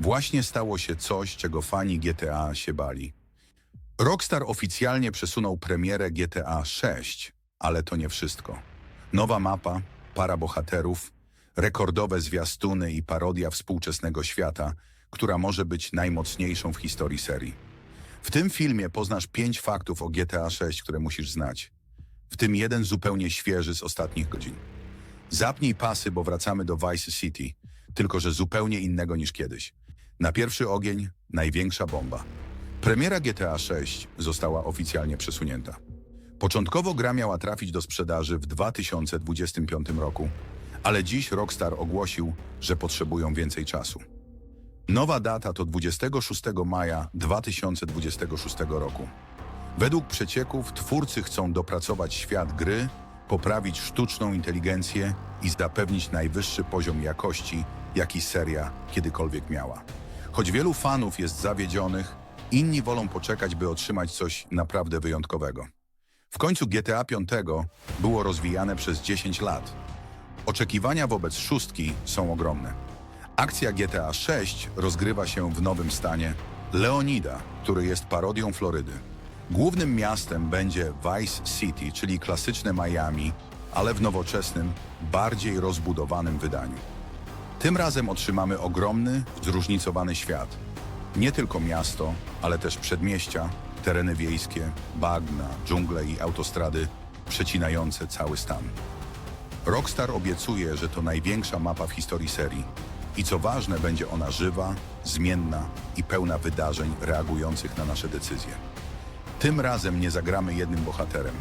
Właśnie stało się coś, czego fani GTA się bali. Rockstar oficjalnie przesunął premierę GTA 6, ale to nie wszystko. Nowa mapa, para bohaterów, rekordowe zwiastuny i parodia współczesnego świata, która może być najmocniejszą w historii serii. W tym filmie poznasz pięć faktów o GTA 6, które musisz znać. W tym jeden zupełnie świeży z ostatnich godzin. Zapnij pasy, bo wracamy do Vice City, tylko że zupełnie innego niż kiedyś. Na pierwszy ogień największa bomba. Premiera GTA 6 została oficjalnie przesunięta. Początkowo gra miała trafić do sprzedaży w 2025 roku, ale dziś Rockstar ogłosił, że potrzebują więcej czasu. Nowa data to 26 maja 2026 roku. Według przecieków twórcy chcą dopracować świat gry, poprawić sztuczną inteligencję i zapewnić najwyższy poziom jakości, jaki seria kiedykolwiek miała. Choć wielu fanów jest zawiedzionych, inni wolą poczekać, by otrzymać coś naprawdę wyjątkowego. W końcu GTA V było rozwijane przez 10 lat. Oczekiwania wobec szóstki są ogromne. Akcja GTA 6 rozgrywa się w nowym stanie Leonida, który jest parodią Florydy. Głównym miastem będzie Vice City, czyli klasyczne Miami, ale w nowoczesnym, bardziej rozbudowanym wydaniu. Tym razem otrzymamy ogromny, zróżnicowany świat. Nie tylko miasto, ale też przedmieścia, tereny wiejskie, bagna, dżungle i autostrady przecinające cały stan. Rockstar obiecuje, że to największa mapa w historii serii i co ważne, będzie ona żywa, zmienna i pełna wydarzeń reagujących na nasze decyzje. Tym razem nie zagramy jednym bohaterem.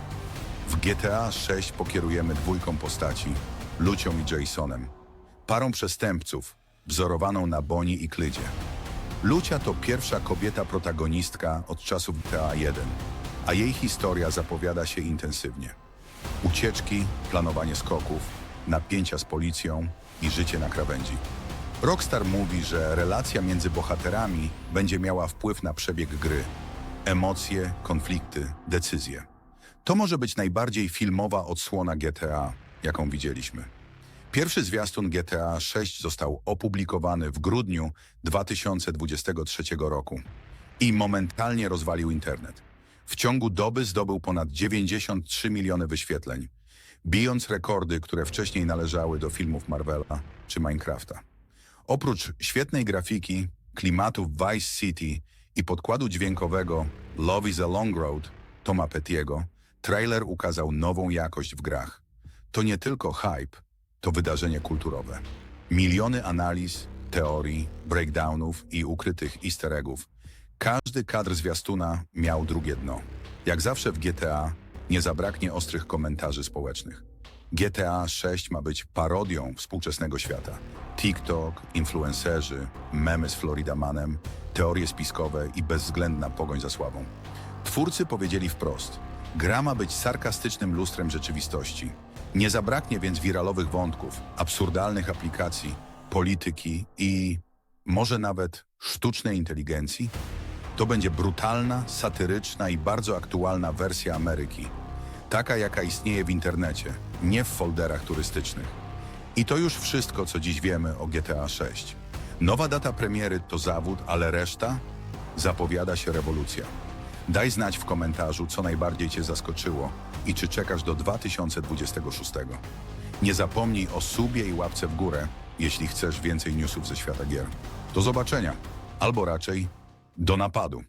W GTA 6 pokierujemy dwójką postaci, Lucią i Jasonem, parą przestępców wzorowaną na Bonnie i Klydzie. Lucia to pierwsza kobieta protagonistka od czasów GTA 1, a jej historia zapowiada się intensywnie. Ucieczki, planowanie skoków, napięcia z policją i życie na krawędzi. Rockstar mówi, że relacja między bohaterami będzie miała wpływ na przebieg gry. Emocje, konflikty, decyzje. To może być najbardziej filmowa odsłona GTA, jaką widzieliśmy. Pierwszy zwiastun GTA 6 został opublikowany w grudniu 2023 roku i momentalnie rozwalił internet. W ciągu doby zdobył ponad 93 miliony wyświetleń, bijąc rekordy, które wcześniej należały do filmów Marvela czy Minecrafta. Oprócz świetnej grafiki, klimatów Vice City i podkładu dźwiękowego Love is a Long Road Toma Pettiego, trailer ukazał nową jakość w grach. To nie tylko hype, to wydarzenie kulturowe. Miliony analiz, teorii, breakdownów i ukrytych easter eggów. Każdy kadr zwiastuna miał drugie dno. Jak zawsze w GTA nie zabraknie ostrych komentarzy społecznych. GTA 6 ma być parodią współczesnego świata. TikTok, influencerzy, memy z Floridamanem, teorie spiskowe i bezwzględna pogoń za sławą. Twórcy powiedzieli wprost, gra ma być sarkastycznym lustrem rzeczywistości. Nie zabraknie więc wiralowych wątków, absurdalnych aplikacji, polityki i może nawet sztucznej inteligencji. To będzie brutalna, satyryczna i bardzo aktualna wersja Ameryki. Taka, jaka istnieje w internecie, nie w folderach turystycznych. I to już wszystko, co dziś wiemy o GTA 6. Nowa data premiery to zawód, ale reszta zapowiada się rewolucja. Daj znać w komentarzu, co najbardziej Cię zaskoczyło i czy czekasz do 2026. Nie zapomnij o subie i łapce w górę, jeśli chcesz więcej newsów ze świata gier. Do zobaczenia, albo raczej do napadu.